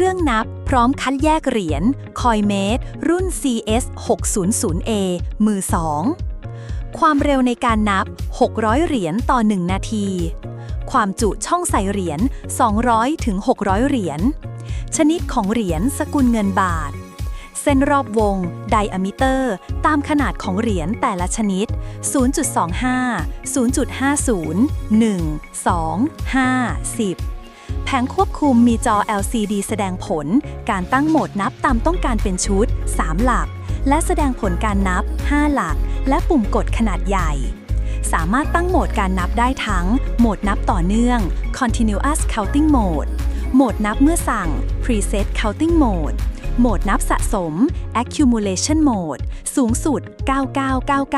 ครื่องนับพร้อมคัดแยกเหรียญคอยเมตร รุ่น CS 600A มือ 2 ความเร็วในการนับ 600 เหรียญต่อ 1 นาที ความจุช่องใส่เหรียญ 200 ถึง 600 เหรียญ ชนิดของเหรียญสกุลเงินบาท เส้นรอบวง ไดอะมิเตอร์ ตามขนาดของเหรียญแต่ละชนิด 0.25 0.50 1 2 5 10 แผงควบคุมมีจอ LCD แสดงผล การตั้งโหมดนับตามต้องการเป็นชุด 3 หลัก และแสดงผลการนับ 5 หลัก และปุ่มกดขนาดใหญ่ สามารถตั้งโหมดการนับได้ทั้ง โหมดนับต่อเนื่อง continuous counting mode โหมดนับเมื่อสั่ง preset counting mode โหมดนับสะสม accumulation mode สูงสุด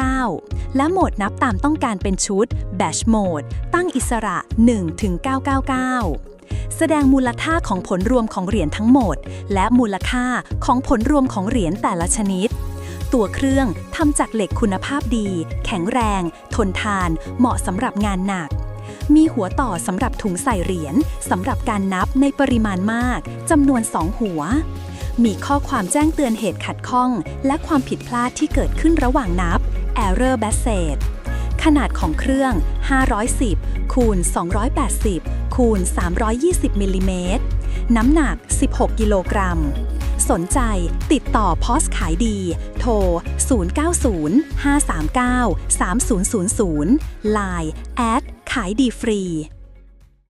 9999 และโหมดนับตามต้องการเป็นชุด batch mode ตั้งอิสระ 1-999 แสดงมูลค่าของผลรวมของเหรียญทั้งหมด และมูลค่าของผลรวมของเหรียญแต่ละชนิด ตัวเครื่องทำจากเหล็กคุณภาพดี แข็งแรง ทนทาน เหมาะสำหรับงานหนัก มีหัวต่อสำหรับถุงใส่เหรียญสำหรับการนับในปริมาณมากจำนวน2หัว มีข้อความแจ้งเตือนเหตุขัดข้อง และความผิดพลาดที่เกิดขึ้นระหว่างนับ Error Message ขนาดของเครื่อง 510 คูณ 280 คูณ 320มิลลิเมตร น้ำหนัก 16 กิโลกรัม สนใจติดต่อพอสขายดี โทร 090 539 3000 Line แอดขายดีฟรี